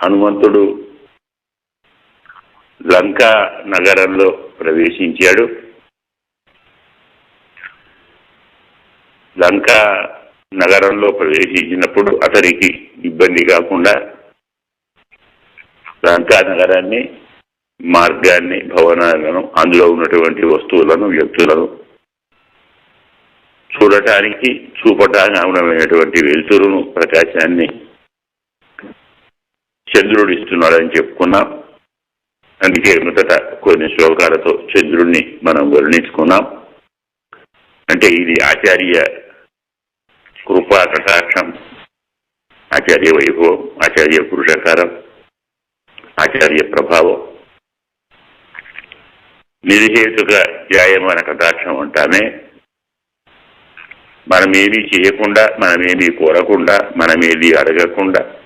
హనుమంతుడు లంకా నగరంలో ప్రవేశించాడు. లంకా నగరంలో ప్రవేశించినప్పుడు అతనికి ఇబ్బంది కాకుండా లంకా నగరాన్ని మార్గాన్ని భవనాలను అందులో ఉన్నటువంటి వస్తువులను వ్యక్తులను చూడటానికి చూపటానికి అనుగుణమైనటువంటి వెలుతురును ప్రకాశాన్ని చంద్రుడు ఇస్తున్నాడని చెప్పుకున్నాం. అందుకే మొదట కొన్ని శ్లోకాలతో చంద్రుణ్ణి మనం వర్ణించుకున్నాం. అంటే ఇది ఆచార్య కృపా కటాక్షం ఆచార్య వైభవం ఆచార్య పురుషకారం ఆచార్య ప్రభావం. నిర్హేతుక న్యాయమైన కటాక్షం అంటామే. మనమేమీ చేయకుండా మనమేమీ కోరకుండా మనమేది అడగకుండా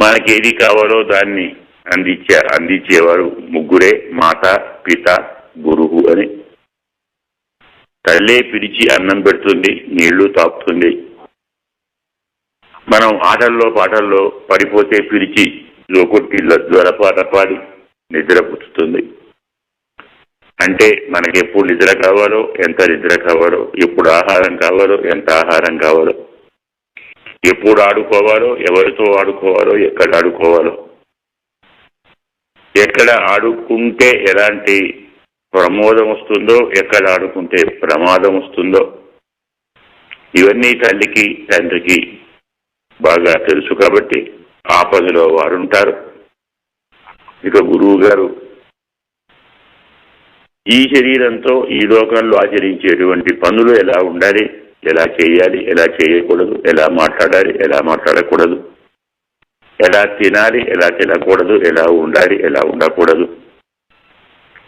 మనకి ఏది కావాలో దాన్ని అందించే అందించేవారు ముగ్గురే మాత పిత గురువు అని. తల్లే పిలిచి అన్నం పెడుతుంది నీళ్ళు తాపుతుంది. మనం ఆటల్లో పాటల్లో పడిపోతే పిలిచి జోకొట్టి జ్వరపాట పాడి నిద్ర పుచ్చుతుంది అంటే మనకి ఎప్పుడు నిద్ర కావాలో ఎంత నిద్ర కావాలో ఎప్పుడు ఆహారం కావాలో ఎంత ఆహారం కావాలో. ఎప్పుడు ఆడుకోవాలో ఎవరితో ఆడుకోవాలో ఎక్కడ ఆడుకోవాలో. ఎక్కడ ఆడుకుంటే ఎలాంటి ప్రమోదం వస్తుందో ఎక్కడ ఆడుకుంటే ప్రమాదం వస్తుందో ఇవన్నీ తల్లికి తండ్రికి బాగా తెలుసు కాబట్టి ఆపదలో వారుంటారు. ఇక గురువు గారు ఈ శరీరంతో ఈ లోకంలో ఆచరించేటువంటి పనులు ఎలా ఉండాలి? ఎలా చేయాలి ఎలా చేయకూడదు ఎలా మాట్లాడాలి ఎలా మాట్లాడకూడదు ఎలా తినాలి ఎలా తినకూడదు ఎలా ఉండాలి ఎలా ఉండకూడదు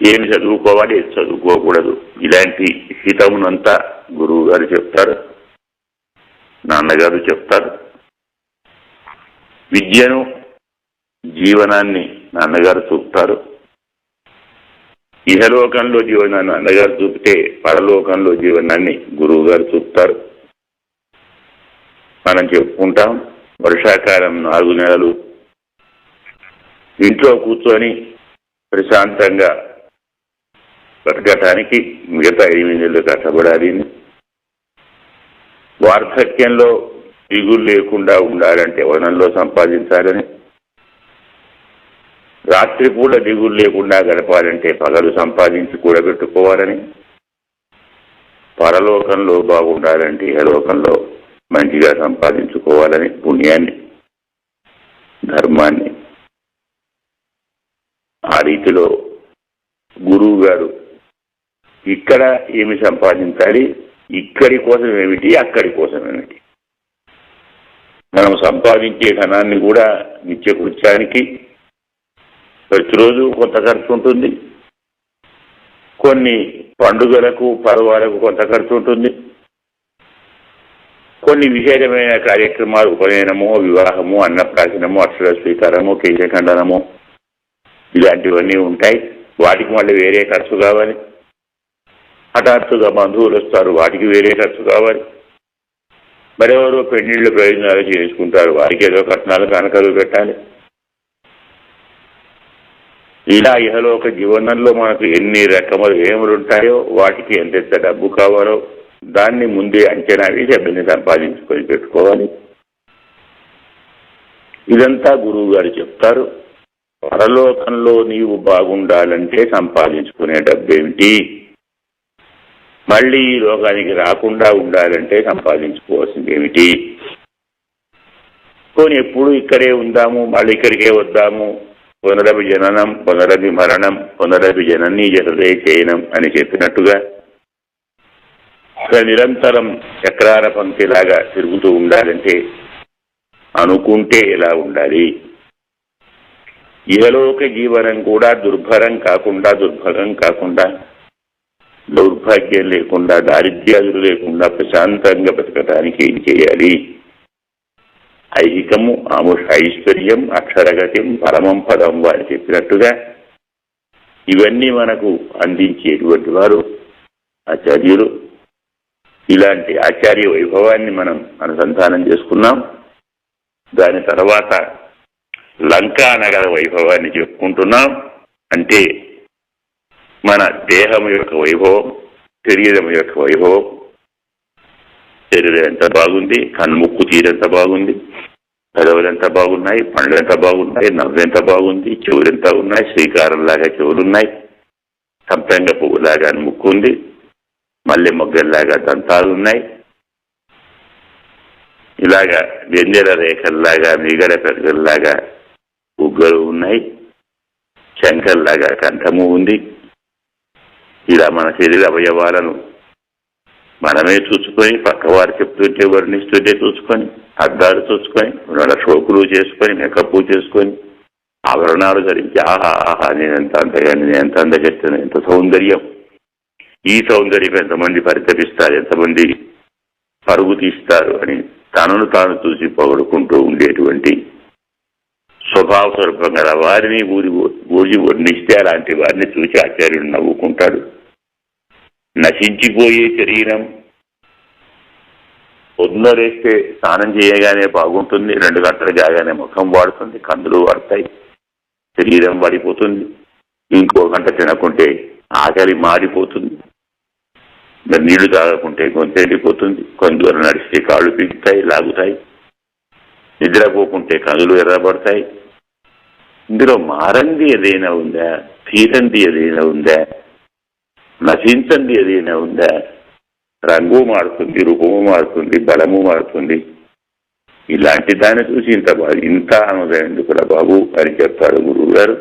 ఏమి చదువుకోవాలి చదువుకోకూడదు. ఇలాంటి హితమునంతా గురువు గారు చెప్తారు నాన్నగారు చెప్తారు. విద్యను జీవనాన్ని నాన్నగారు చూపుతారు. ఇహలోకంలో జీవనాన్ని అన్నగారు చూపితే పరలోకంలో జీవనాన్ని గురువు గారు చూపుతారు. మనం చెప్పుకుంటాం వర్షాకాలం నాలుగు నెలలు. ఇంట్లో కూర్చొని ప్రశాంతంగా బతకటానికి మిగతా ఎనిమిది నెలలు కష్టపడాలి. వార్ధక్యంలో దిగులు లేకుండా ఉండాలంటే వనంలో సంపాదించాలని రాత్రి కూడా దిగులు లేకుండా గడపాలంటే పగలు సంపాదించి కూడబెట్టుకోవాలని. పరలోకంలో బాగుండాలంటే ఇహలోకంలో మంచిగా సంపాదించుకోవాలని పుణ్యాన్ని ధర్మాన్ని. ఆ రీతిలో గురువు గారు ఇక్కడ ఏమి సంపాదించాలి? ఇక్కడి కోసం ఏమిటి? అక్కడి కోసం ఏమిటి? మనం సంపాదించే ధనాన్ని కూడా నిత్యకృత్యానికి ప్రతిరోజు కొంత ఖర్చు ఉంటుంది. కొన్ని పండుగలకు పర్వాలకు కొంత ఖర్చు ఉంటుంది. కొన్ని విశేషమైన కార్యక్రమాలు ఉపనయనము వివాహము అన్నప్రాసనము అక్షర స్వీకారము కేశఖండనము ఇలాంటివన్నీ ఉంటాయి. వాటికి మళ్ళీ వేరే ఖర్చు కావాలి. హఠాత్తుగా బంధువులు వస్తారు వాటికి వేరే ఖర్చు కావాలి. మరెవరో పెళ్ళిళ్ళు ప్రయోజనాలు చేసుకుంటారు వారికి ఏదో కట్నాలు కనకలు పెట్టాలి. ఇలా ఇహలోక జీవనంలో మనకు ఎన్ని రకములు ఏములు ఉంటాయో వాటికి ఎంతెంత డబ్బు కావాలో దాన్ని ముందే అంచనా వేసి అభిని సంపాదించుకొని పెట్టుకోవాలి. ఇదంతా గురువు గారు చెప్తారు. పరలోకంలో నీవు బాగుండాలంటే సంపాదించుకునే డబ్బేమిటి? మళ్ళీ ఈ లోకానికి రాకుండా ఉండాలంటే సంపాదించుకోవాల్సింది ఏమిటి పోనీ ఎప్పుడు ఇక్కడే ఉందాము మళ్ళీ ఇక్కడికే వద్దాము పునరభి జననం పునరభి మరణం పునరభి జననీ జనదే చేయనం అని చెప్పినట్టుగా నిరంతరం చక్రాల పంక్తిలాగా తిరుగుతూ ఉండాలంటే అనుకుంటే ఎలా ఉండాలి? ఇహలోక జీవనం కూడా దుర్భరం కాకుండా దుర్భరం కాకుండా దౌర్భాగ్యం లేకుండా దారిద్ర్యాదులు లేకుండా ప్రశాంతంగా బతకడానికి ఏం చేయాలి? ఐహికము ఆముష ఐశ్వర్యం అక్షరగతిం పరమం పదం వారు చెప్పినట్టుగా ఇవన్నీ మనకు అందించేటువంటి వారు ఆచార్యులు ఇలాంటి ఆచార్య వైభవాన్ని మనం అనుసంధానం చేసుకున్నాం దాని తర్వాత లంకా నగర వైభవాన్ని చెప్పుకుంటున్నాం అంటే మన దేహం యొక్క వైభవం శరీరం యొక్క వైభవం శరీరం ఎంత బాగుంది కన్ముక్కు తీరెంత బాగుంది పెదవులు ఎంత బాగున్నాయి పండ్లు ఎంత బాగున్నాయి నవ్వు ఎంత బాగుంది చెవులు ఎంత ఉన్నాయి శ్రీకారంలాగా చెవులున్నాయి. సంపెంగ పువ్వులాగా ముక్కు ఉంది మళ్ళీ మొగ్గల్లాగా దంతాలు ఉన్నాయి ఇలాగా వెన్నెల రేఖల్లాగా మిగడ పెద్దల్లాగా బుగ్గలు ఉన్నాయి. శంఖల్లాగా కంఠము ఉంది. ఇలా మన శరీర అవయవాలను మనమే చూసుకొని పక్కవారు చెప్తుంటే వర్ణిస్తుంటే చూసుకొని అద్దాలు చూసుకొని వాళ్ళ షోకులు చేసుకొని మేకప్ చేసుకొని ఆభరణాలు ధరించి ఆహా ఆహా నేను ఎంత అంతగా నేను ఎంత అందగెత్తాను ఎంత సౌందర్యం. ఈ సౌందర్యం ఎంతమంది పరితపిస్తారు ఎంతమంది పరుగు తీస్తారు అని తనను తాను చూసి పొగడుకుంటూ ఉండేటువంటి స్వభావ స్వరూపం గల వారిని ఊరి ఊరి వర్ణిస్తే అలాంటి వారిని చూసి ఆచార్యుడు నవ్వుకుంటాడు. నశించిపోయే శరీరం. పొద్దున లేస్తే స్నానం చేయగానే బాగుంటుంది రెండు గంటలు కాగానే ముఖం వాడుతుంది కందులు వాడతాయి శరీరం వాడిపోతుంది ఇంకో గంట తినకుంటే ఆకలి మారిపోతుంది. మరి నీళ్ళు తాగకుంటే గొంతు ఎండిపోతుంది కొంత నడిస్తే కాళ్ళు పీకుతాయి లాగుతాయి. నిద్రపోకుంటే కనులు ఎర్రబడతాయి. ఇందులో మారంది ఏదైనా ఉందా? తీరంది ఏదైనా ఉందా? నశించంది ఏదైనా ఉందా? రంగు మారుతుంది రూపము మారుతుంది బలము మారుతుంది. ఇలాంటి దాన్ని చూసి ఇంత బాగా ఇంత అనుదయండి కూడా బాబు అని చెప్పాడు గురువు గారు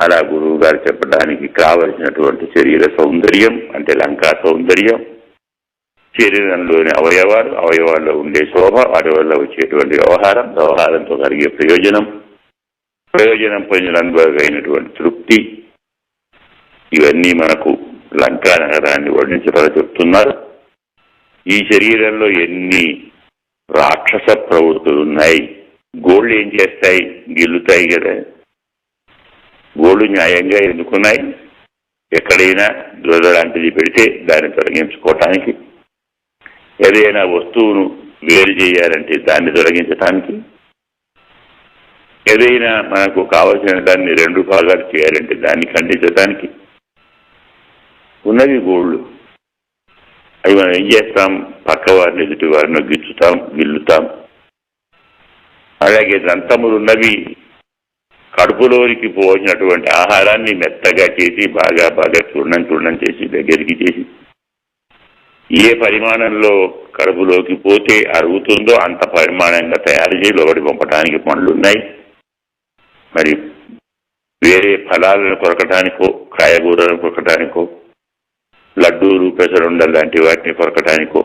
అలా గురువు గారు చెప్పడానికి కావలసినటువంటి శరీర సౌందర్యం అంటే లంకా సౌందర్యం శరీరంలోని అవయవాలు అవయవాల్లో ఉండే శోభ వాటి వల్ల వచ్చేటువంటి వ్యవహారం వ్యవహారంతో కలిగే ప్రయోజనం ప్రయోజనం పొందిన అనుభవమైనటువంటి తృప్తి ఇవన్నీ మనకు లంకా నగరాన్ని వర్ణించబడ చెప్తున్నారు. ఈ శరీరంలో ఎన్ని రాక్షస ప్రవృత్తులు ఉన్నాయి? గోళ్ళు ఏం చేస్తాయి? గిల్లుతాయి కదా. గోళ్ళు న్యాయంగా ఎందుకున్నాయి? ఎక్కడైనా దురద లాంటిది పెడితే దాన్ని తొలగించుకోవటానికి. ఏదైనా వస్తువును వేరు చేయాలంటే దాన్ని తొలగించటానికి. ఏదైనా మనకు కావలసిన దాన్ని రెండు భాగాలు చేయాలంటే దాన్ని ఖండించడానికి ఉన్నవి గోళ్ళు. అవి మనం ఏం చేస్తాం? పక్క వారిని ఎదుటి వారిని గిచ్చుతాం గిల్లుతాం. అలాగే దంతములు ఉన్నవి కడుపులోనికి పోసినటువంటి ఆహారాన్ని మెత్తగా చేసి బాగా బాగా చూర్ణం చూర్ణం చేసి దగ్గరికి చేసి ఏ పరిమాణంలో కడుపులోకి పోతే అరుగుతుందో అంత పరిమాణంగా తయారు చేసి లోబడి పంపడానికి పనులు ఉన్నాయి మరి వేరే ఫలాలను కొరకటానికో కాయగూరలను కొరకటానికో లడ్డూలు పెసరుండలు లాంటి వాటిని కొరకటానికో.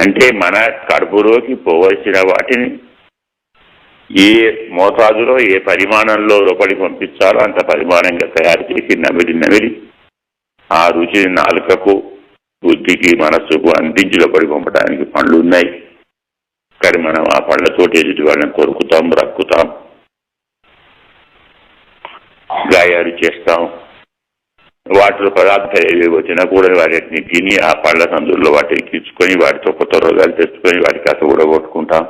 అంటే మన కడుపులోకి పోవలసిన వాటిని ఏ మోతాదులో ఏ పరిమాణంలో లోపలి పంపించాలో అంత పరిమాణంగా తయారు చేసి నమిలి నమిలి ఆ రుచిని నాలుకకు బుద్ధికి మనస్సుకు అందించి లోపలి పంపడానికి పండ్లు ఉన్నాయి. కానీ మనం ఆ పళ్ళతోటి ఎదుటి వాళ్ళని కొరుకుతాం రక్కుతాం గాయాలు చేస్తాం. వాటిలో పదార్థాలు ఏవి వచ్చినా కూడా వాటిని తిని ఆ పళ్ళ సందుల్లో వాటిని తీసుకొని వాటితో కొత్త రోగాలు తెచ్చుకొని వాటి కూడా కొట్టుకుంటాం.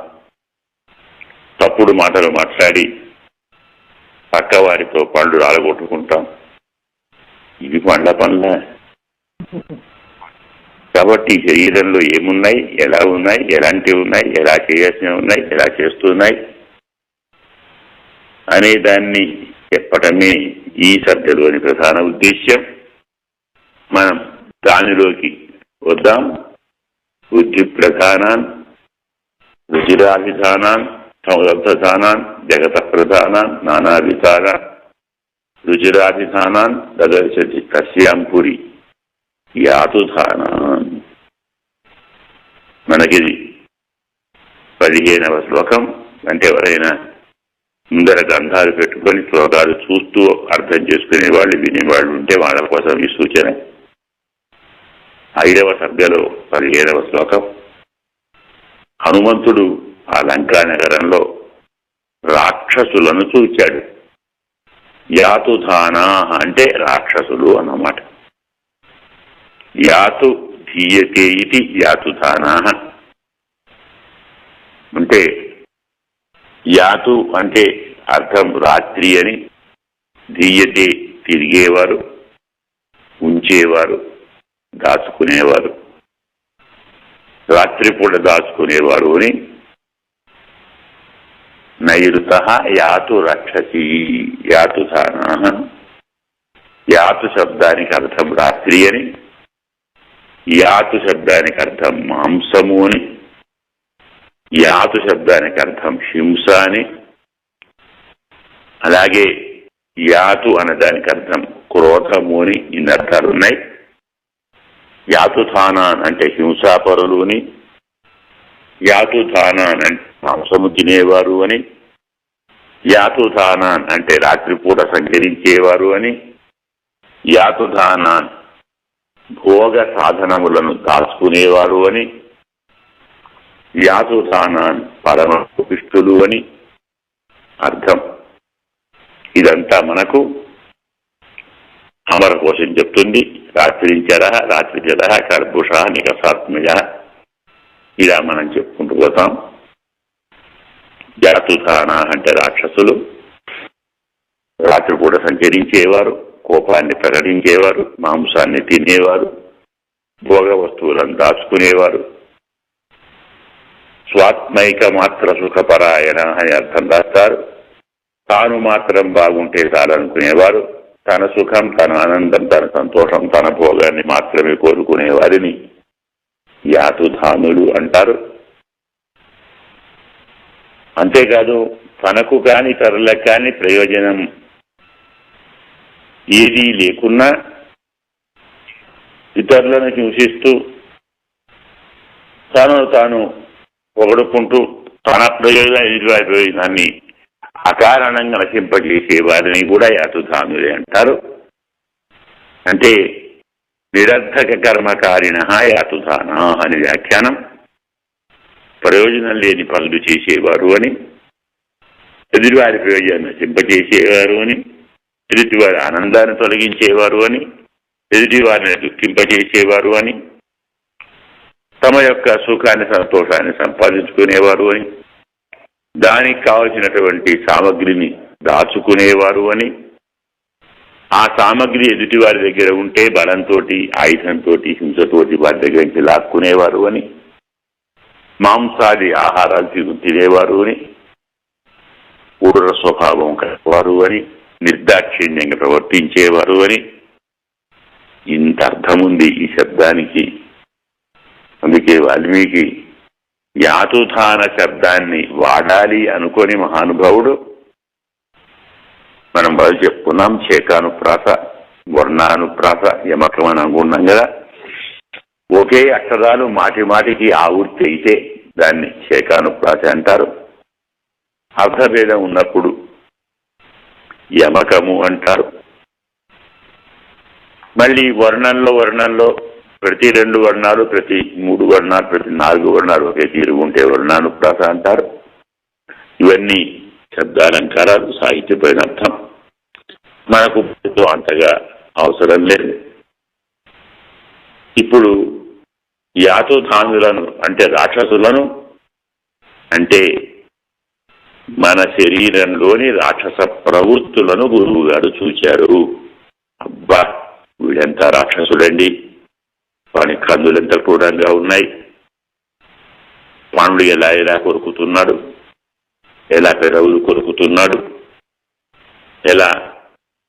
తప్పుడు మాటలు మాట్లాడి పక్క వారితో పళ్ళు రాలగొట్టుకుంటాం. ఇది పండ్ల పనుల కాబట్టి శరీరంలో ఏమున్నాయి ఎలా ఉన్నాయి ఎలాంటివి ఉన్నాయి ఎలా చేయాల్సినవి ఉన్నాయి ఎలా చేస్తున్నాయి అనే దాన్ని చెప్పటమే ఈ సభ్యలోని ప్రధాన ఉద్దేశ్యం మనం దానిలోకి వద్దాం. బుద్ధి ప్రధానాన్ రుచిరాభిధానాన్ సంరబ్ధధానాన్ జగత ప్రధానాన్ నానాభిధానాన్ రుచిరాభిధానాన్ దదర్శతి కశ్యాంపురి యాతుధానాన్. మనకిది పదిహేనవ శ్లోకం అంటే ఎవరైనా ముందర గ్రంథాలు పెట్టుకొని శ్లోకాలు చూస్తూ అర్థం చేసుకునే వాళ్ళు వినేవాళ్ళు ఉంటే వాళ్ళ కోసం ఈ సూచన. ఐదవ సభ్యలో పదిహేడవ శ్లోకం. హనుమంతుడు ఆ లంకా నగరంలో రాక్షసులను చూచాడు. యాతుధానా అంటే రాక్షసులు అన్నమాట. యాతు ధీయతే ఇది యాతుధానా. అంటే యాతు అంటే అర్థం రాత్రి అని దీయతే తిరిగేవారు ఉంచేవారు దాచుకునేవారు. రాత్రిపూట దాచుకునేవారు అని నైరుత యాతు రక్షసి యాతు యాతు శబ్దానికి అర్థం రాత్రి అని యాతు శబ్దానికి అర్థం మాంసము అని యాతు శబ్దానికి అర్థం హింస అని అలాగే యాతు అన్నదానికి అర్థం క్రోధము అని ఇన్ని అర్థాలు ఉన్నాయి యాతుథానాన్ అంటే హింసాపరులు అని యాతుథానాన్ అంటే మాంసము తినేవారు అని యాతుథానాన్ అంటే రాత్రిపూట సంచరించేవారు అని యాతుథానాన్ భోగ సాధనములను దాచుకునేవారు అని యాతుథానాన్ పరమపిష్టులు అని అర్థం. ఇదంతా మనకు అమర కోసం చెప్తుంది. రాత్రించర రాత్రి జల కర్భుష నికసాత్మజ ఇలా మనం చెప్పుకుంటూ పోతాం. జాతుతాన అంటే రాక్షసులు. రాత్రి కూడా సంచరించేవారు కోపాన్ని ప్రకటించేవారు మాంసాన్ని తినేవారు భోగ వస్తువులను దాచుకునేవారు. స్వాత్మైక మాత్ర సుఖపరాయణ అని అర్థం రాస్తారు. తాను మాత్రం బాగుంటే చాలనుకునేవారు తన సుఖం తన ఆనందం తన సంతోషం తన భోగాన్ని మాత్రమే కోరుకునే వారిని యాతుధానులు అంటారు. అంతేకాదు తనకు కాని తరులకు కాని ప్రయోజనం ఏదీ లేకున్నా ఇతరులను హింసిస్తూ తాను తాను పొగడుకుంటూ తన ప్రయోజనం ఎదురు ప్రయోజనాన్ని అకారణంగా నశింపజేసే వారిని కూడా యాతుధానులే అంటారు. అంటే నిరర్థక కర్మకారిణ యాతుధాన అని వ్యాఖ్యానం. ప్రయోజనం లేని పనులు చేసేవారు అని ఎదుటివారి ప్రయోజనాన్ని నశింపజేసేవారు అని ఎదుటివారి ఆనందాన్ని తొలగించేవారు అని ఎదుటివారిని దుఃఖింపజేసేవారు అని తమ యొక్క సుఖాన్ని సంతోషాన్ని సంపాదించుకునేవారు అని. దానికి కావలసినటువంటి సామగ్రిని దాచుకునేవారు అని. ఆ సామగ్రి ఎదుటి వారి దగ్గర ఉంటే బలంతో ఆయుధంతో హింసతోటి వారి దగ్గర నుంచి లాక్కునేవారు అని. మాంసాది ఆహారాలు తినేవారు అని. ఊర స్వభావం కలవారు అని. నిర్దాక్షిణ్యంగా ప్రవర్తించేవారు అని. ఇంత అర్థముంది ఈ శబ్దానికి. అందుకే వాల్మీకి యాతుధాన శబ్దాన్ని వాడాలి అనుకొని మహానుభావుడు మనం బాగా చెప్పుకున్నాం చేకానుప్రాస వర్ణానుప్రాస యమకమని అనుకున్నాం కదా. ఒకే అక్షరాలు మాటి మాటికి ఆవృత్తి అయితే దాన్ని చేకానుప్రాస అంటారు. అర్థభేదం ఉన్నప్పుడు యమకము అంటారు. మళ్ళీ వర్ణంలో వర్ణంలో ప్రతి రెండు వర్ణాలు ప్రతి మూడు వర్ణాలు ప్రతి నాలుగు వర్ణాలు ఒకే తీరు ఉంటే వర్ణానుప్రాస అంటారు. ఇవన్నీ శబ్దాలంకారాలు సాహిత్యపైన అర్థం మనకు అంతగా అవసరం లేదు. ఇప్పుడు యాతుధానులను అంటే రాక్షసులను అంటే మన శరీరంలోని రాక్షస ప్రవృత్తులను గురువు గారు చూచారు. అబ్బా వీడంతా రాక్షసుడండి. వాని కందులెంత క్రూరంగా ఉన్నాయి? పాండు ఎలా ఎలా కొరుకుతున్నాడు? ఎలా పెదవులు కొరుకుతున్నాడు? ఎలా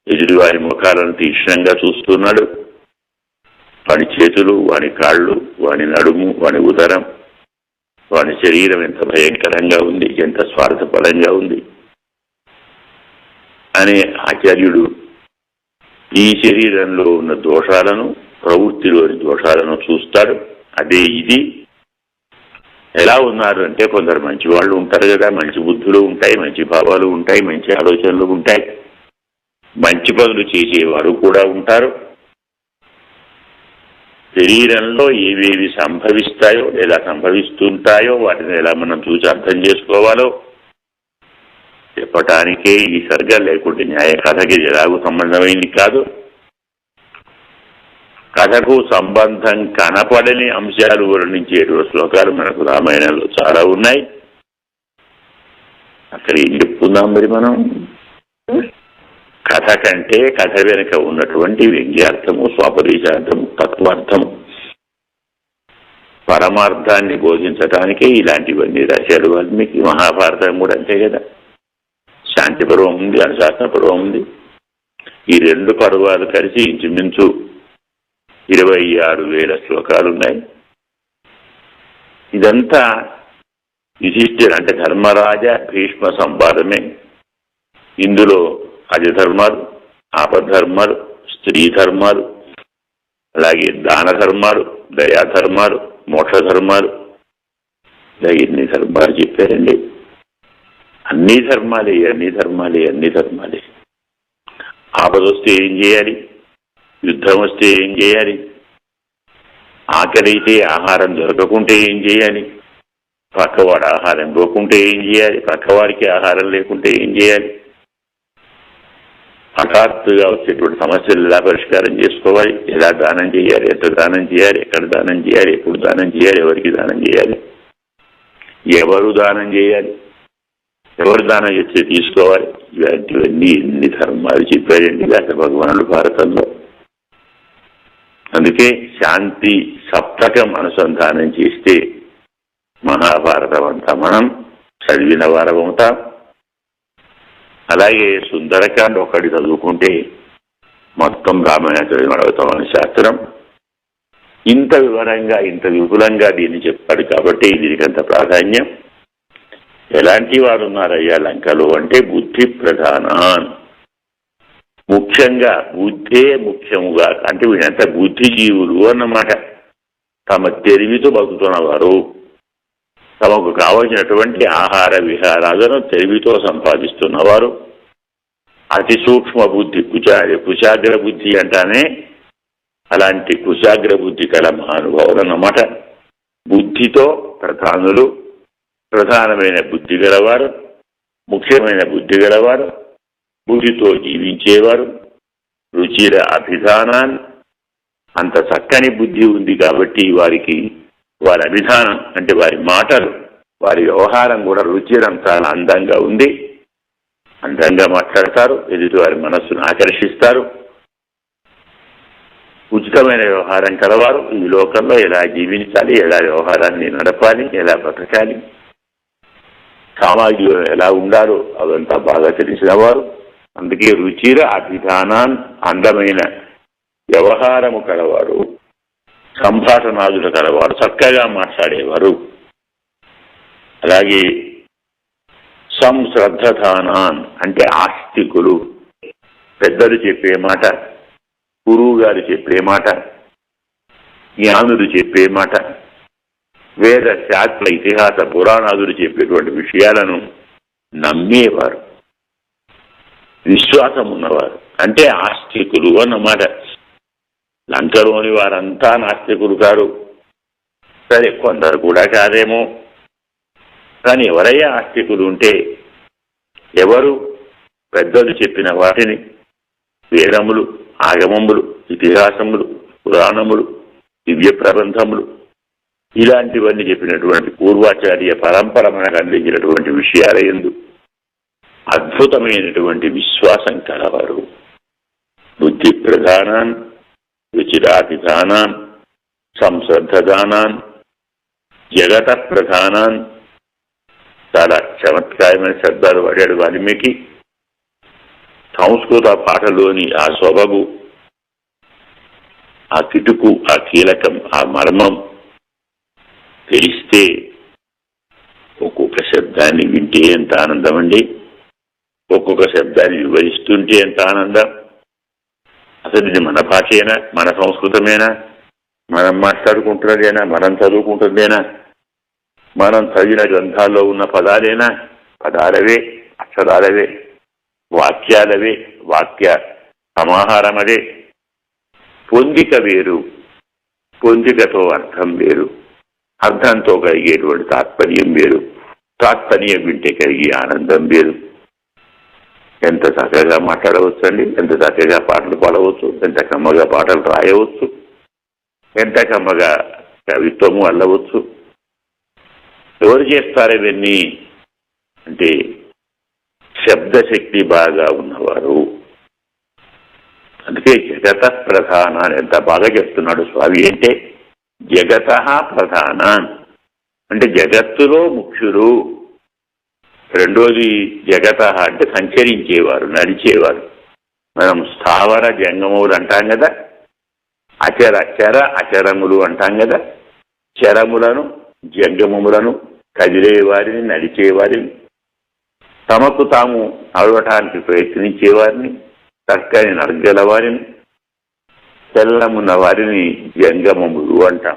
ఎదురువారి ముఖాలను తీక్షణంగా చూస్తున్నాడు? వాని చేతులు వాని కాళ్ళు వాని నడుము వాని ఉదరం వాని శరీరం ఎంత భయంకరంగా ఉంది ఎంత స్వార్థపరంగా ఉంది? అనే ఆచార్యుడు ఈ శరీరంలో ఉన్న దోషాలను ప్రవృత్తిలోని దోషాలను చూస్తాడు అదే ఇది. ఎలా ఉన్నారు అంటే కొందరు మంచి వాళ్ళు ఉంటారు కదా. మంచి బుద్ధులు ఉంటాయి మంచి భావాలు ఉంటాయి మంచి ఆలోచనలు ఉంటాయి. మంచి పనులు చేసేవారు కూడా ఉంటారు. శరీరంలో ఏవేవి సంభవిస్తాయో ఎలా సంభవిస్తుంటాయో వాటిని ఎలా మనం చూసి అర్థం చేసుకోవాలో చెప్పటానికే ఈ సరిగా లేకుంటే న్యాయ కథకి ఎలాగూ సంబంధమైంది కాదు. కథకు సంబంధం కనపడని అంశాలు వర్ణించేటువంటి శ్లోకాలు మనకు రామాయణంలో చాలా ఉన్నాయి. అక్కడ ఏం చెప్పుకుందాం మరి మనం. కథ కంటే కథ వెనుక ఉన్నటువంటి వ్యంగ్యార్థము స్వాపదేశార్థము తత్వార్థము పరమార్థాన్ని బోధించటానికే ఇలాంటివన్నీ రాశాడు వాల్మీకి. మహాభారతం కూడా అంతే కదా. శాంతి పర్వం ఉంది అనుశాసన పర్వం ఉంది. ఈ రెండు పర్వాలు కలిసి ఇంచుమించు ఇరవై ఆరు వేల శ్లోకాలు ఉన్నాయి ఇదంతా యుధిష్ఠిర్ అంటే ధర్మరాజ భీష్మ సంవాదమే ఇందులో అజధర్మాలు ఆపధర్మాలు స్త్రీ ధర్మాలు అలాగే దాన ధర్మాలు దయాధర్మాలు మోక్ష ధర్మాలు ఇలా ఎన్ని ధర్మాలు చెప్పారండి. అన్ని ధర్మాలే అన్ని ధర్మాలే అన్ని ధర్మాలే. ఆపద వస్తే ఏం చేయాలి? యుద్ధం వస్తే ఏం చేయాలి? ఆకలైతే ఆహారం దొరకకుంటే ఏం చేయాలి? పక్కవాడు ఆహారం పోకుంటే ఏం చేయాలి? పక్కవాడికి ఆహారం లేకుంటే ఏం చేయాలి? హఠాత్తుగా వచ్చేటువంటి సమస్యలు ఎలా పరిష్కారం చేసుకోవాలి? ఎలా దానం చేయాలి? ఎంత దానం చేయాలి? ఎక్కడ దానం చేయాలి? ఎప్పుడు దానం చేయాలి? ఎవరికి దానం చేయాలి? ఎవరు దానం చేయాలి? ఎవరు దానం చేస్తే తీసుకోవాలి? ఇలాంటివన్నీ ఎన్ని ధర్మాలు చెప్పారండి వ్యాస భగవానుడు భారతంలో. అందుకే శాంతి సప్తకం అనుసంధానం చేస్తే మహాభారతం అంతా మనం చదివిన వారమవుతాం. అలాగే సుందరకాండ ఒకటి చదువుకుంటే మొత్తం రామాయణ చదివిన శాస్త్రం. ఇంత వివరంగా ఇంత విపులంగా దీన్ని చెప్పాడు కాబట్టి దీనికి అంత ప్రాధాన్యం. ఎలాంటి వారు ఉన్నారయ్యా లంకలో అంటే బుద్ధి ప్రధానాన్. ముఖ్యంగా బుద్ధే ముఖ్యముగా. అంటే వీళ్ళంత బుద్ధిజీవులు అన్నమాట. తమ తెలివితో బతుకుతున్నవారు. తమకు కావలసినటువంటి ఆహార విహారాలను తెలివితో సంపాదిస్తున్నవారు. అతి సూక్ష్మ బుద్ధి కుచారి కుశాగ్ర బుద్ధి అంటానే అలాంటి కుశాగ్ర బుద్ధి కల మహానుభావులు అన్నమాట. బుద్ధితో ప్రధానులు ప్రధానమైన బుద్ధి గలవారు ముఖ్యమైన బుద్ధి గలవారు బుద్ధితో జీవించేవారు రుచిర అభిధానాన్ని అంత చక్కని బుద్ధి ఉంది కాబట్టి వారికి వారి అభిధానం అంటే వారి మాటలు వారి వ్యవహారం కూడా రుచిరం చాలా అందంగా ఉంది. అందంగా మాట్లాడతారు ఎదుటి వారి మనస్సును ఆకర్షిస్తారు. ఉచితమైన వ్యవహారం కలవారు ఈ లోకంలో ఎలా జీవించాలి ఎలా వ్యవహారాన్ని నడపాలి ఎలా బ్రతకాలి సామాజిక ఎలా ఉండాలో అదంతా బాగా తెలిసిన వారు. అందుకే రుచిర అభిధానాన్ అందమైన వ్యవహారము కలవారు సంభాషణాదులు కలవారు చక్కగా మాట్లాడేవారు. అలాగే సంశ్రద్ధధానాన్ అంటే ఆస్తికులు. పెద్దలు చెప్పే మాట గురువు గారు చెప్పే మాట జ్ఞానులు చెప్పే మాట వేద శాస్త్ర ఇతిహాస పురాణాదులు చెప్పేటువంటి విషయాలను నమ్మేవారు. విశ్వాసం ఉన్నవారు. అంటే ఆస్తికులు అన్నమాట. లంకలోని వారంతా నాస్తికులు కారు. సరే కొందరు కూడా కాదేమో. కానీ ఎవరయ్యా ఆస్తికులు ఉంటే? ఎవరు? పెద్దలు చెప్పిన వాటిని. వేదములు ఆగమములు ఇతిహాసములు పురాణములు దివ్య ప్రబంధములు. ఇలాంటివన్నీ చెప్పినటువంటి పూర్వాచార్య పరంపర మనకు అందించినటువంటి విషయాల ఎందు అద్భుతమైనటువంటి విశ్వాసం కలవారు. బుద్ధి ప్రధానాన్ రుచిరాభిధానాన్ సంశ్రద్ధదానాన్ జగత ప్రధానాన్. చాలా చమత్కారమైన శబ్దాలు వాడాడు వాల్మీకి. సంస్కృత పాటలోని ఆ సొబగు ఆ కిటుకు ఆ కీలకం ఆ మర్మం తెలిస్తే ఒక్కొక్క శబ్దాన్ని వింటే ఎంత ఆనందం అండి ఒక్కొక్క శబ్దాన్ని వివరిస్తుంటే ఎంత ఆనందం అసలు ఇది మన భాషేనా మన సంస్కృతమేనా మనం మాట్లాడుకుంటున్నదేనా మనం చదువుకుంటుందేనా మనం చదివిన గ్రంథాల్లో ఉన్న పదాలేనా పదాలవే అక్షరాలవే వాక్యాలవే వాక్య సమాహారం అదే పొందిక వేరు పొందికతో అర్థం వేరు అర్థంతో కలిగేటువంటి తాత్పర్యం వేరు తాత్పర్యం వింటే కలిగే ఆనందం వేరు ఎంత చక్కగా మాట్లాడవచ్చండి? ఎంత చక్కగా పాటలు పాడవచ్చు? ఎంత కమ్మగా పాటలు రాయవచ్చు? ఎంత కమ్మగా కవిత్వము అల్లవచ్చు? ఎవరు చేస్తారు ఇవన్నీ? అంటే శబ్దశక్తి బాగా ఉన్నవారు. అందుకే జగత ప్రధాన అని ఎంత బాగా చెప్తున్నాడు స్వామి అంటే జగత ప్రధాన. అంటే జగత్తులో ముఖ్యులు రెండోది జగత అంటే సంచరించేవారు నడిచేవారు. మనం స్థావర జంగములు అంటాం కదా? అచర చర అచరములు అంటాం కదా? చరములను జంగమములను కదిలే వారిని నడిచేవారిని. తమకు తాము నడవటానికి ప్రయత్నించేవారిని చక్కని నడగల వారిని తెల్లమున్న వారిని జంగమములు అంటాం.